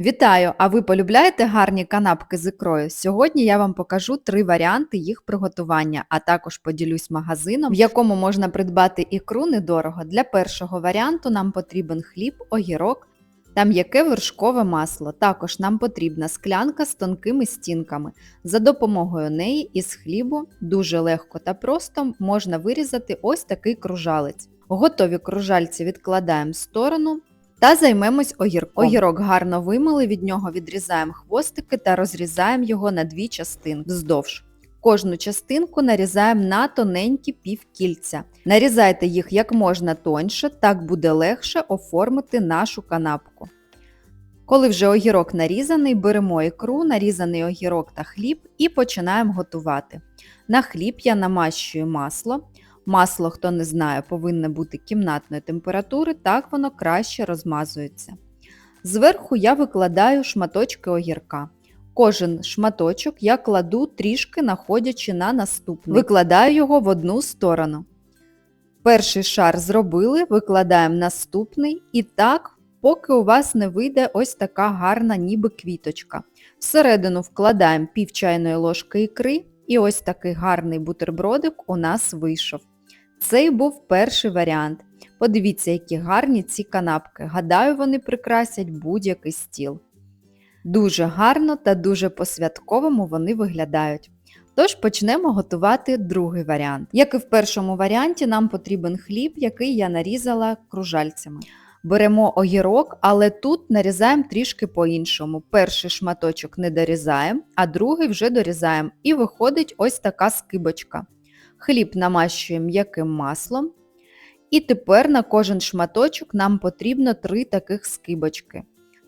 Вітаю! А ви полюбляєте гарні канапки з ікрою? Сьогодні я вам покажу три варіанти їх приготування, а також поділюсь магазином, в якому можна придбати ікру недорого. Для першого варіанту нам потрібен хліб, огірок та м'яке вершкове масло. Також нам потрібна склянка з тонкими стінками. За допомогою неї із хлібу дуже легко та просто можна вирізати ось такий кружалець. Готові кружальці відкладаємо в сторону. Та займемось огірком. Огірок гарно вимили, від нього відрізаємо хвостики та розрізаємо його на дві частини вздовж. Кожну частинку нарізаємо на тоненькі півкільця. Нарізайте їх як можна тоньше, так буде легше оформити нашу канапку. Коли вже огірок нарізаний, беремо ікру, нарізаний огірок та хліб і починаємо готувати. На хліб я намащую масло. Масло, хто не знає, повинне бути кімнатної температури, так воно краще розмазується. Зверху я викладаю шматочки огірка. Кожен шматочок я кладу трішки находячи на наступний. Викладаю його в одну сторону. Перший шар зробили, викладаємо наступний і так, поки у вас не вийде ось така гарна ніби квіточка. Всередину вкладаємо пів чайної ложки ікри і ось такий гарний бутербродик у нас вийшов. Цей був перший варіант. Подивіться, які гарні ці канапки. Гадаю, вони прикрасять будь-який стіл. Дуже гарно та дуже по-святковому вони виглядають. Тож почнемо готувати другий варіант. Як і в першому варіанті, нам потрібен хліб, який я нарізала кружальцями. Беремо огірок, але тут нарізаємо трішки по-іншому. Перший шматочок не дорізаємо, а другий вже дорізаємо. І виходить ось така скибочка. Хліб намащуємо м'яким маслом. І тепер на кожен шматочок нам потрібно три таких скибочки.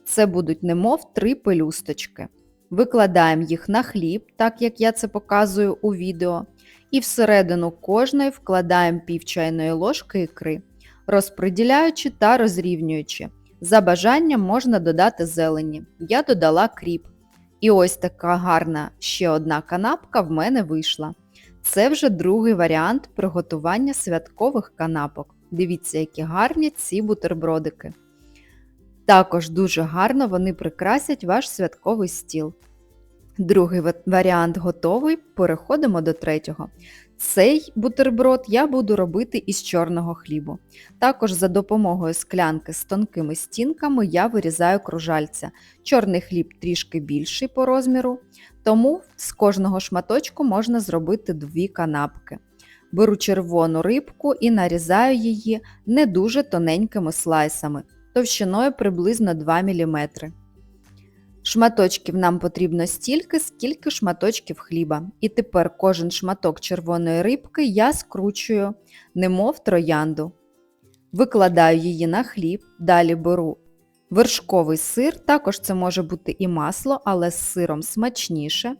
Це будуть немов три пелюсточки. Викладаємо їх на хліб, так як я це показую у відео. І всередину кожної вкладаємо пів чайної ложки ікри, розподіляючи та розрівнюючи. За бажанням можна додати зелені. Я додала кріп. І ось така гарна ще одна канапка в мене вийшла. Це вже другий варіант приготування святкових канапок. Дивіться, які гарні ці бутербродики. Також дуже гарно вони прикрасять ваш святковий стіл. Другий варіант готовий, переходимо до третього. Цей бутерброд я буду робити із чорного хлібу. Також за допомогою склянки з тонкими стінками я вирізаю кружальця. Чорний хліб трішки більший по розміру, тому з кожного шматочку можна зробити дві канапки. Беру червону рибку і нарізаю її не дуже тоненькими слайсами, товщиною приблизно 2 мм. Шматочків нам потрібно стільки, скільки шматочків хліба. І тепер кожен шматок червоної рибки я скручую, немов троянду. Викладаю її на хліб, далі беру вершковий сир, також це може бути і масло, але з сиром смачніше.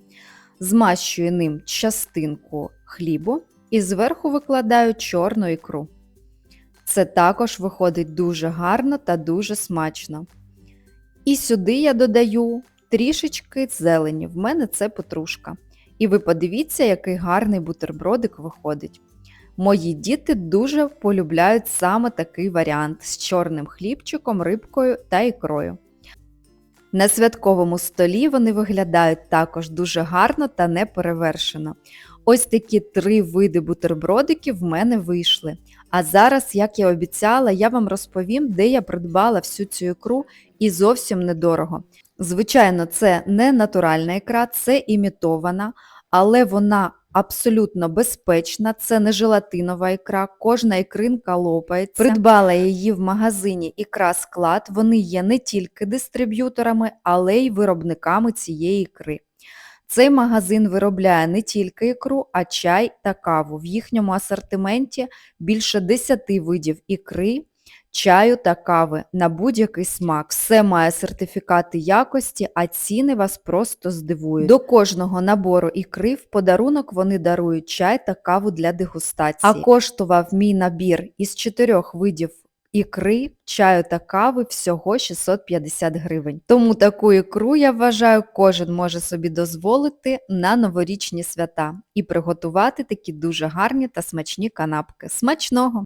Змащую ним частинку хлібу і зверху викладаю чорну ікру. Це також виходить дуже гарно та дуже смачно. І сюди я додаю трішечки зелені, в мене це петрушка. І ви подивіться, який гарний бутербродик виходить. Мої діти дуже полюбляють саме такий варіант з чорним хлібчиком, рибкою та ікрою. На святковому столі вони виглядають також дуже гарно та неперевершено. Ось такі три види бутербродиків в мене вийшли. А зараз, як я обіцяла, я вам розповім, де я придбала всю цю ікру і зовсім недорого. Звичайно, це не натуральна ікра, це імітована, але вона абсолютно безпечна, це не желатинова ікра, кожна ікринка лопається. Придбала її в магазині ікра склад, вони є не тільки дистриб'юторами, але й виробниками цієї ікри. Цей магазин виробляє не тільки ікру, а чай та каву. В їхньому асортименті більше 10 видів ікри, чаю та кави на будь-який смак. Все має сертифікати якості, а ціни вас просто здивують. До кожного набору ікри в подарунок вони дарують чай та каву для дегустації. А коштував мій набір із чотирьох видів ікри, чаю та кави всього 650 гривень. Тому таку ікру, я вважаю, кожен може собі дозволити на новорічні свята і приготувати такі дуже гарні та смачні канапки. Смачного!